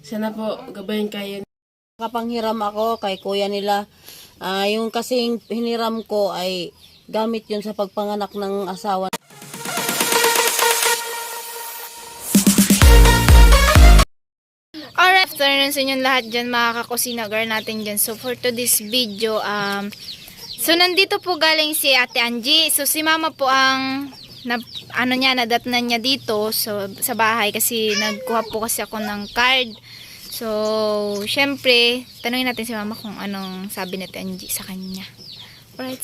Sana po gabayan kayo. Kapanghiram ako kay kuya nila. Ah, yung kasing hiniram ko ay gamit yun sa pagpanganak ng asawa. Alright, afternoon sa inyong lahat dyan, mga kakusinagar natin dyan. So, for today's video, um, so, nandito po galing si Ate Angie. So, si Mama po ang, na, ano niya, nadatnan niya dito so, sa bahay kasi nagkuha po kasi ako ng card. So, syempre, tanungin natin si Mama kung anong sabi ni Ate Angie sa kanya. Alright.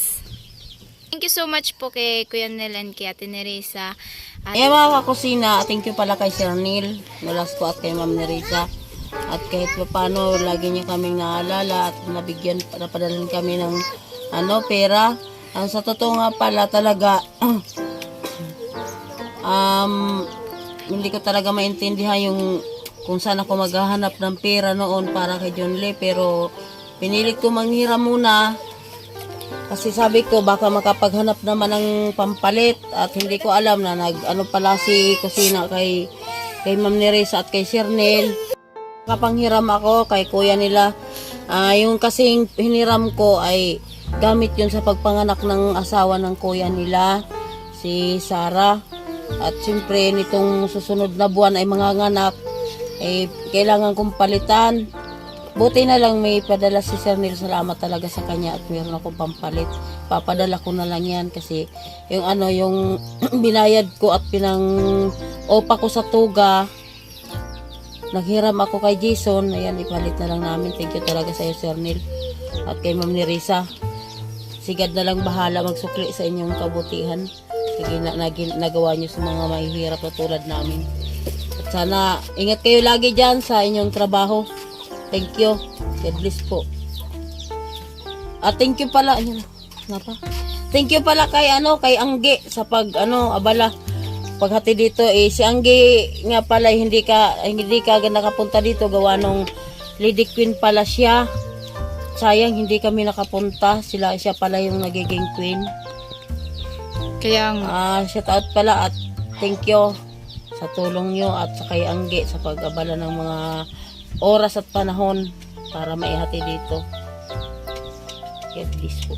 Thank you so much po kay Kuya Nel and kay Ate Neresa. At Eh mga kakusina, thank you pala kay Sir Neil, Nolas ko at kay Ma'am Nerissa. At kahit pa paano, lagi niya kaming naalala at nabigyan, napadalan kami ng ano, pera. Ang sa totoo nga pala talaga, um, hindi ko talaga maintindihan yung kung saan ako maghahanap ng pera noon para kay John Lee. Pero pinilit ko manghiram muna kasi sabi ko baka makapaghanap naman ng pampalit at hindi ko alam na nag ano pala si kusina kay kay Ma'am Neresa at kay Sir Neil. Kapanghiram ako kay kuya nila. Ah, yung kasing hiniram ko ay gamit yun sa pagpanganak ng asawa ng kuya nila, si Sarah. At siyempre nitong susunod na buwan ay mga nganak, eh, kailangan kong palitan. Buti na lang may padala si Sir Neil. Salamat talaga sa kanya at mayroon akong pampalit. Papadala ko na lang yan kasi yung ano, yung binayad ko at pinang opa ko sa tuga, naghiram ako kay Jason. Ayan, ipalit na lang namin. Thank you talaga sa iyo, Sir Neil. At kay Ma'am Nerissa. Sigad na lang bahala magsukli sa inyong kabutihan. Na, nagin- nagawa niyo sa mga mahihirap na tulad namin. At sana, ingat kayo lagi dyan sa inyong trabaho. Thank you. God bless po. At thank you pala, ano, na pa? Thank you pala kay ano, kay Angge sa pag ano, abala. Paghati dito eh si Angge nga pala hindi ka hindi ka nakapunta dito gawa nung Lady Queen pala siya. Sayang hindi kami nakapunta. Sila siya pala yung nagiging queen. Kaya nga, Ah, shout out pala at thank you sa tulong nyo at sa kay Angge sa pag-abala ng mga oras at panahon para maihati dito. God bless po.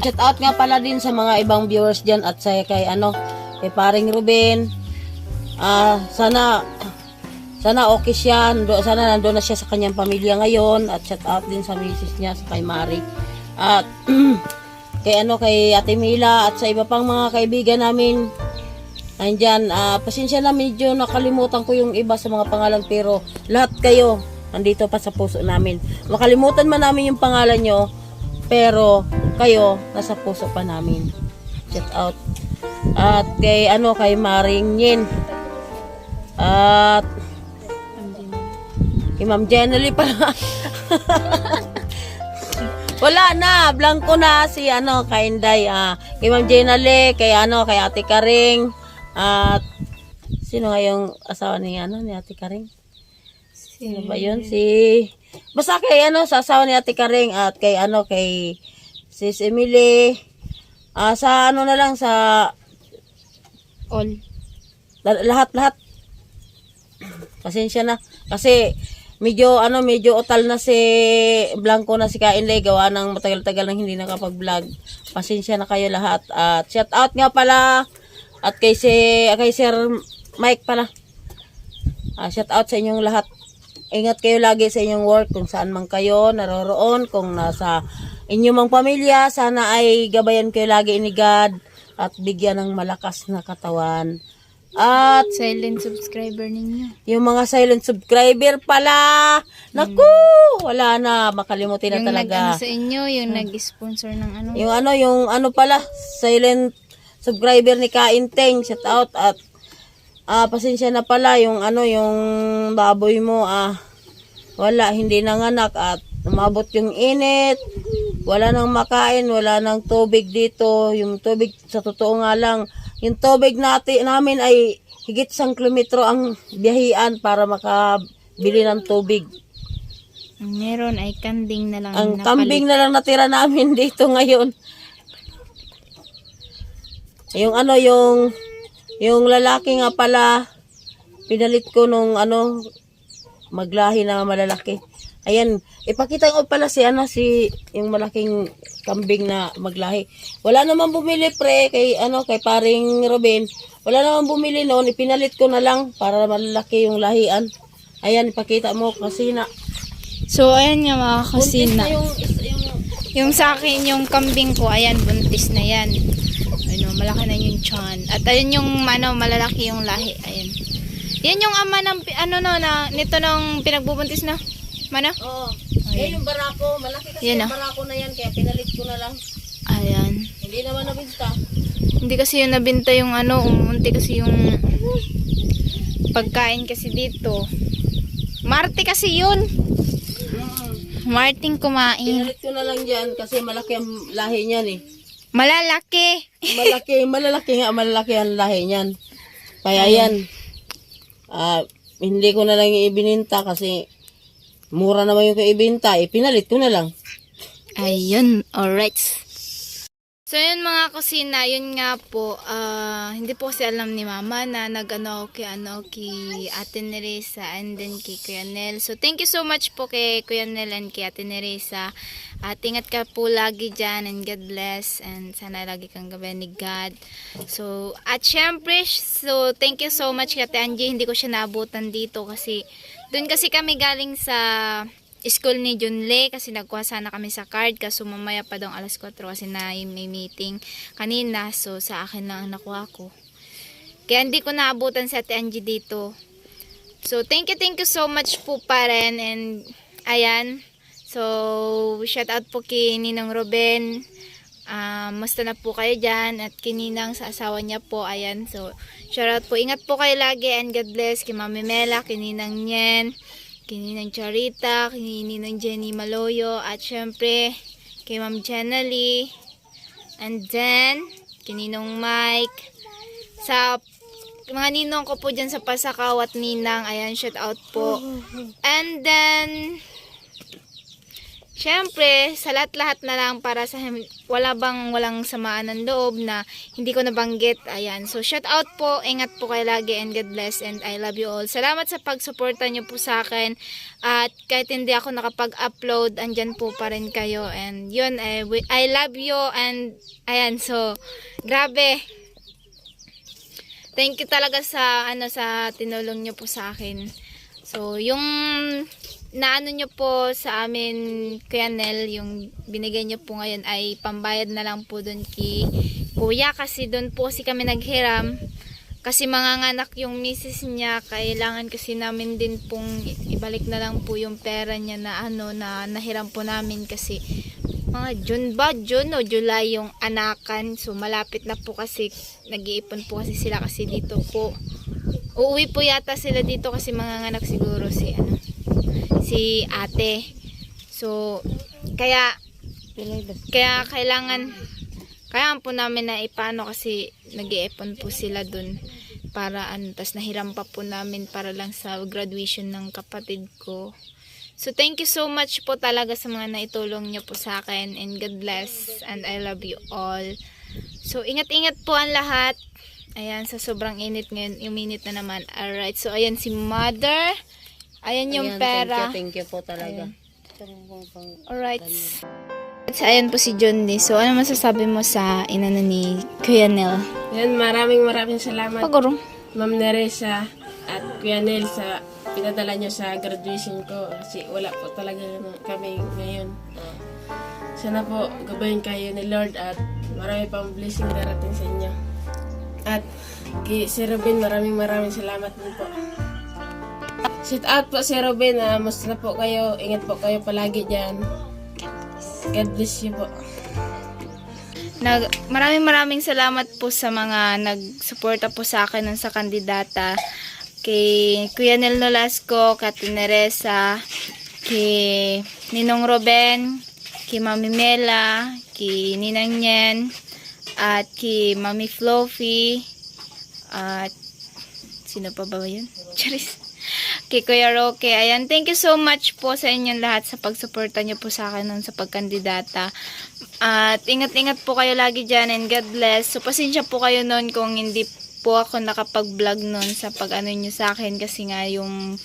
Shout out nga pala din sa mga ibang viewers dyan at sa kay ano, kay paring Ruben. Ah, sana sana okay siya. Sana nandoon na siya sa kanyang pamilya ngayon at shout out din sa misis niya sa kay Mari. At kay ano kay Ate Mila at sa iba pang mga kaibigan namin Nandyan, ah, pasensya na medyo nakalimutan ko yung iba sa mga pangalan pero lahat kayo nandito pa sa puso namin. Makalimutan man namin yung pangalan nyo pero kayo nasa puso pa namin. Shout out. At kay ano kay Maring Yin. At kay Ma'am Jenny pala. Wala na, blanco na si ano, kay Inday, ah, kay Ma'am Jenale, kay ano, kay Ate Karing, at sino nga yung asawa ni ano, ni Ate Karing? Sino ba yun? Si, basta kay ano, sa asawa ni Ate Karing, at kay ano, kay Sis Emily, ah, sa ano na lang, sa all. la- lahat, lahat. Pasensya na. Kasi, medyo, ano, medyo otal na si Blanco na si Kainlay. Gawa ng matagal-tagal nang hindi nakapag-vlog. Pasensya na kayo lahat. At shout out nga pala. At kay, si, kay Sir Mike pala. Ah, shout out sa inyong lahat. Ingat kayo lagi sa inyong work kung saan man kayo naroroon. Kung nasa inyong mga pamilya, sana ay gabayan kayo lagi ni God at bigyan ng malakas na katawan. At Silent subscriber ninyo. yung mga silent subscriber pala, naku, wala na, makalimutin na yung talaga. nag-ano sa inyo, yung nag-sponsor ng ano. Yung ano, yung ano pala, silent subscriber ni Kainteng, shout out at ah pasensya na pala yung ano, yung baboy mo ah wala, hindi nanganak at umabot yung init. Wala nang makain, wala nang tubig dito. Yung tubig, sa totoo nga lang, yung tubig natin, namin ay higit isang kilometro ang biyahian para makabili ng tubig. Ang meron ay kanding na lang. Ang napalit. kambing na lang natira namin dito ngayon. Yung ano, yung, yung lalaki nga pala, pinalit ko nung ano, maglahi na malalaki. Ayan, ipakita ko pala si ano si yung malaking kambing na maglahi. Wala naman bumili pre kay ano kay paring Ruben. Wala naman bumili noon, ipinalit ko na lang para malalaki yung lahian. Ayan, ipakita mo kasi na So, ayan nga mga buntis kusina. na yung, yung Yung sa akin, yung kambing ko, ayan, buntis na yan. Ano, malaki na yung chan. At ayun yung, ano, malalaki yung lahi. Ayan. Yan yung ama ng, ano no, na, nito ng pinagbubuntis na. Mana? Oo. Eh, yung barako, malaki kasi Yan yung ah. barako na yan, kaya pinalit ko na lang. Ayan. Hindi naman nabinta. Hindi kasi yung nabinta yung ano, umunti kasi yung pagkain kasi dito. Marte kasi yun. Marting kumain. Pinalit ko na lang dyan kasi malaki ang lahi niyan eh. Malalaki. Malaki, malalaki nga, malalaki ang lahi niyan. Kaya yan, ah, hindi ko na lang ibininta kasi mura naman yung ibinta, eh, pinalit ko na lang. Ayun, alright. So yun mga kusina, yun nga po, ah, hindi po kasi alam ni mama na nag-ano kay, ano, kay Ate Neresa and then kay Kuya Nel. So thank you so much po kay Kuya Nel and kay Ate Neresa. At ingat ka po lagi dyan and God bless and sana lagi kang gabi ni God. So, at syempre, so thank you so much kay Ate Angie. Hindi ko siya naabutan dito kasi doon kasi kami galing sa school ni Junle kasi nagkuha sana kami sa card. Kaso mamaya pa daw alas 4 kasi na may meeting kanina. So sa akin lang ang nakuha ko. Kaya hindi ko naabutan si Ate Angie dito. So thank you thank you so much po pa rin. And ayan. So shout out po kay Ninong Ruben um, musta na po kayo dyan? At kininang sa asawa niya po ayan so shout out po. Ingat po kayo lagi and God bless kay Mami Mela kininang Nyen kininang Charita, kininang Jenny Maloyo, at syempre, kay Ma'am Jenna Lee, and then, kininong Mike, sa mga ninong ko po dyan sa Pasakaw at Ninang, ayan, shout out po. And then, syempre, sa lahat-lahat na lang para sa wala bang walang samaan ng loob na hindi ko nabanggit. Ayan. So, shout out po. Ingat po kayo lagi and God bless and I love you all. Salamat sa pagsuporta nyo po sa akin. At kahit hindi ako nakapag-upload, andyan po pa rin kayo. And yun, eh, I love you and ayan. So, grabe. Thank you talaga sa ano sa tinulong nyo po sa akin. So, yung naano nyo po sa amin, Kuya Nel, yung binigay nyo po ngayon ay pambayad na lang po dun kay Kuya kasi dun po kasi kami naghiram. Kasi manganganak yung misis niya, kailangan kasi namin din pong ibalik na lang po yung pera niya na ano na nahiram po namin kasi mga June ba? June o July yung anakan. So malapit na po kasi nag-iipon po kasi sila kasi dito po. Uuwi po yata sila dito kasi manganganak siguro si ano si ate. So kaya kaya kailangan kaya po namin na ipano kasi nag-iipon po sila dun para ano, tas nahiram pa po namin para lang sa graduation ng kapatid ko. So thank you so much po talaga sa mga naitulong niyo po sa akin and God bless and I love you all. So ingat-ingat po ang lahat. Ayan, sa sobrang init ngayon, uminit na naman. Alright, so ayan si mother. Ayan yung Ayan, pera. Thank you, thank you po talaga. Alright. So, ayan po si John Lee. So, ano masasabi mo sa inano ni Kuya Nel? Yan, maraming maraming salamat Pagurong. Ma'am Neresa at Kuya Nel sa pinadala nyo sa graduation ko kasi wala po talaga kami ngayon. Sana po gabayin kayo ni Lord at marami pang blessing darating sa inyo. At kay si Robin, maraming maraming salamat din po. Shout out po si Robin, uh, musta na po kayo, ingat po kayo palagi dyan. God bless you po. Nag, maraming maraming salamat po sa mga nagsuporta po sa akin sa kandidata. Kay Kuya Nel Nolasco, Kati Neresa, kay Ninong Roben, kay Mami Mela, kay Ninang Nyen, at kay Mami Fluffy, at sino pa ba yun? Charis. Kay Kuya Roque. Ayan, thank you so much po sa inyong lahat sa pagsuporta niyo po sa akin nun sa pagkandidata. At ingat-ingat po kayo lagi dyan and God bless. So, pasensya po kayo nun kung hindi po ako nakapag-vlog nun sa pag-ano nyo sa akin kasi nga yung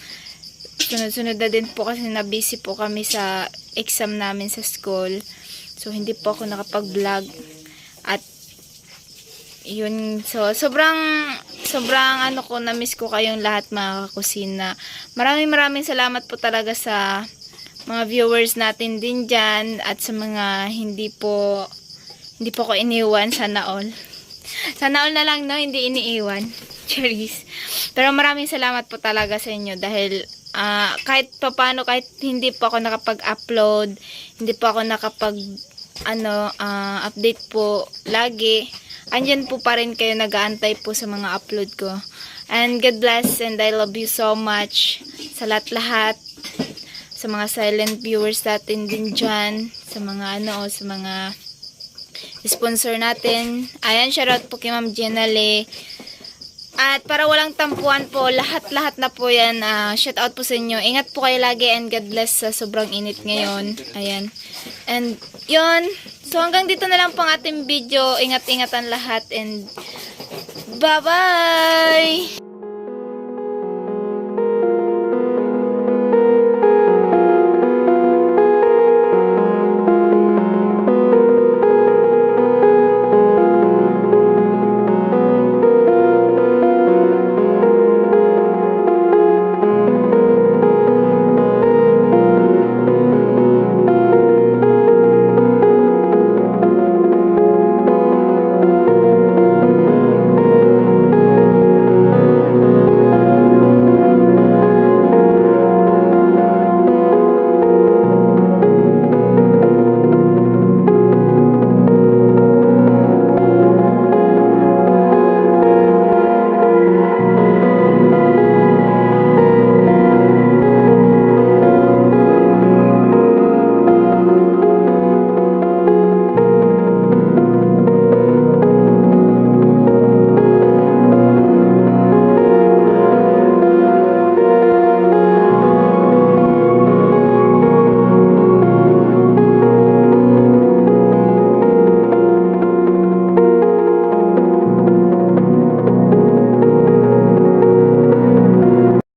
sunod-sunod na din po kasi na busy po kami sa exam namin sa school. So, hindi po ako nakapag-vlog. At, yun, so, sobrang, sobrang ano ko, na-miss ko kayong lahat mga kakusina. Maraming maraming salamat po talaga sa mga viewers natin din dyan at sa mga hindi po, hindi po ko iniwan, sana all. Sana all na lang, no? Hindi iniiwan. Cherise. Pero maraming salamat po talaga sa inyo dahil ah, kahit papano, kahit hindi po ako nakapag-upload, hindi po ako nakapag ano, ah, update po lagi, andyan po pa rin kayo nag-aantay po sa mga upload ko. And God bless and I love you so much sa lahat-lahat sa mga silent viewers natin din dyan, sa mga ano, sa mga sponsor natin. Ayan, shoutout po kay Ma'am Jenale. At para walang tampuan po, lahat-lahat na po yan. Uh, shout out po sa inyo. Ingat po kayo lagi and God bless sa sobrang init ngayon. Ayan. And yun. So hanggang dito na lang po ang ating video. Ingat-ingatan lahat and bye-bye!